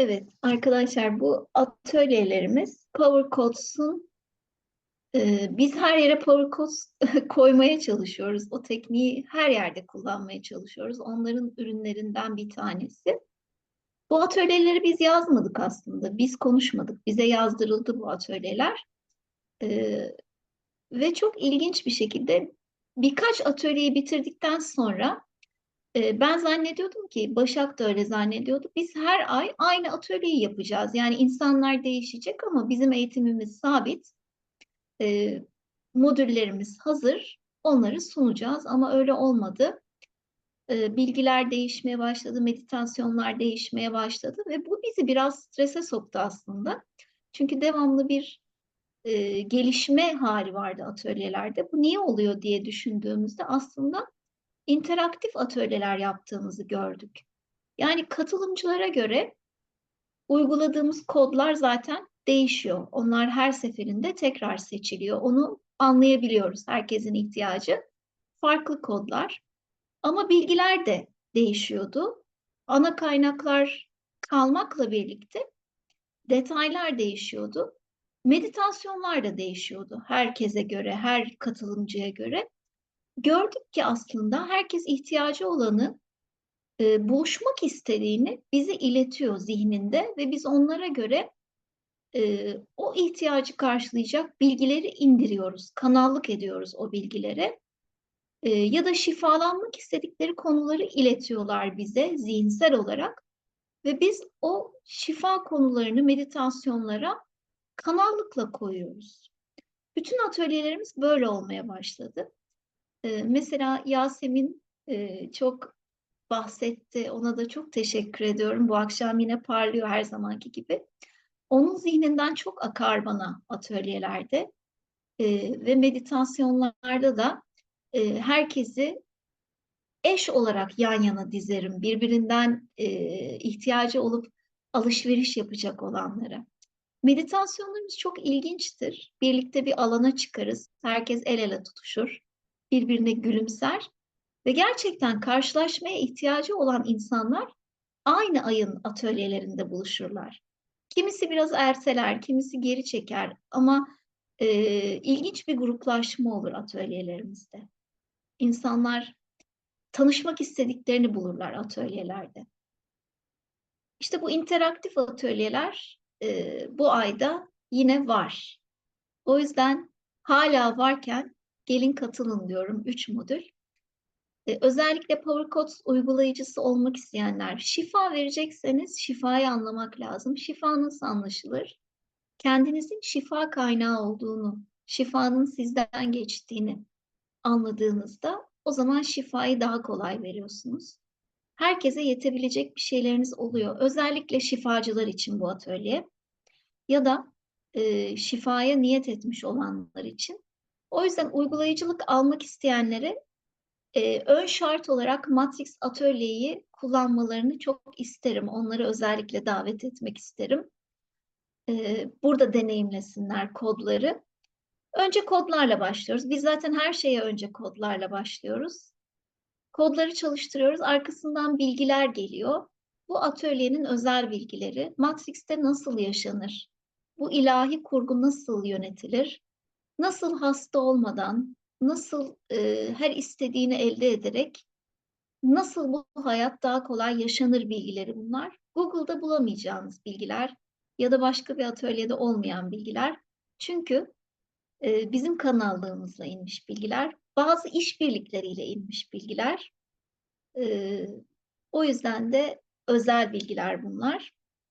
Evet arkadaşlar bu atölyelerimiz Power Codes'un e, biz her yere Power Codes koymaya çalışıyoruz. O tekniği her yerde kullanmaya çalışıyoruz. Onların ürünlerinden bir tanesi. Bu atölyeleri biz yazmadık aslında. Biz konuşmadık. Bize yazdırıldı bu atölyeler. E, ve çok ilginç bir şekilde birkaç atölyeyi bitirdikten sonra ben zannediyordum ki Başak da öyle zannediyordu. Biz her ay aynı atölyeyi yapacağız. Yani insanlar değişecek ama bizim eğitimimiz sabit. E, modüllerimiz hazır. Onları sunacağız ama öyle olmadı. E, bilgiler değişmeye başladı, meditasyonlar değişmeye başladı ve bu bizi biraz strese soktu aslında. Çünkü devamlı bir e, gelişme hali vardı atölyelerde. Bu niye oluyor diye düşündüğümüzde aslında interaktif atölyeler yaptığımızı gördük. Yani katılımcılara göre uyguladığımız kodlar zaten değişiyor. Onlar her seferinde tekrar seçiliyor. Onu anlayabiliyoruz. Herkesin ihtiyacı farklı kodlar. Ama bilgiler de değişiyordu. Ana kaynaklar kalmakla birlikte detaylar değişiyordu. Meditasyonlar da değişiyordu herkese göre, her katılımcıya göre gördük ki aslında herkes ihtiyacı olanı e, buluşmak istediğini bize iletiyor zihninde ve biz onlara göre e, o ihtiyacı karşılayacak bilgileri indiriyoruz, kanallık ediyoruz o bilgilere. E, ya da şifalanmak istedikleri konuları iletiyorlar bize zihinsel olarak ve biz o şifa konularını meditasyonlara kanallıkla koyuyoruz. Bütün atölyelerimiz böyle olmaya başladı. Mesela Yasemin e, çok bahsetti. Ona da çok teşekkür ediyorum. Bu akşam yine parlıyor her zamanki gibi. Onun zihninden çok akar bana atölyelerde Ee, ve meditasyonlarda da e, herkesi eş olarak yan yana dizerim. Birbirinden e, ihtiyacı olup alışveriş yapacak olanlara. Meditasyonlarımız çok ilginçtir. Birlikte bir alana çıkarız. Herkes el ele tutuşur birbirine gülümser ve gerçekten karşılaşmaya ihtiyacı olan insanlar aynı ayın atölyelerinde buluşurlar. Kimisi biraz erteler, kimisi geri çeker ama e, ilginç bir gruplaşma olur atölyelerimizde. İnsanlar tanışmak istediklerini bulurlar atölyelerde. İşte bu interaktif atölyeler e, bu ayda yine var. O yüzden hala varken gelin katılın diyorum. Üç modül. Ee, özellikle PowerCodes uygulayıcısı olmak isteyenler, şifa verecekseniz şifayı anlamak lazım. Şifa nasıl anlaşılır? Kendinizin şifa kaynağı olduğunu, şifanın sizden geçtiğini anladığınızda o zaman şifayı daha kolay veriyorsunuz. Herkese yetebilecek bir şeyleriniz oluyor. Özellikle şifacılar için bu atölye ya da e, şifaya niyet etmiş olanlar için o yüzden uygulayıcılık almak isteyenlere e, ön şart olarak Matrix Atölye'yi kullanmalarını çok isterim. Onları özellikle davet etmek isterim. E, burada deneyimlesinler kodları. Önce kodlarla başlıyoruz. Biz zaten her şeye önce kodlarla başlıyoruz. Kodları çalıştırıyoruz. Arkasından bilgiler geliyor. Bu atölyenin özel bilgileri. Matrix'te nasıl yaşanır? Bu ilahi kurgu nasıl yönetilir? Nasıl hasta olmadan, nasıl e, her istediğini elde ederek nasıl bu hayat daha kolay yaşanır bilgileri bunlar. Google'da bulamayacağınız bilgiler ya da başka bir atölyede olmayan bilgiler. Çünkü e, bizim kanallığımızla inmiş bilgiler, bazı işbirlikleriyle inmiş bilgiler. E, o yüzden de özel bilgiler bunlar.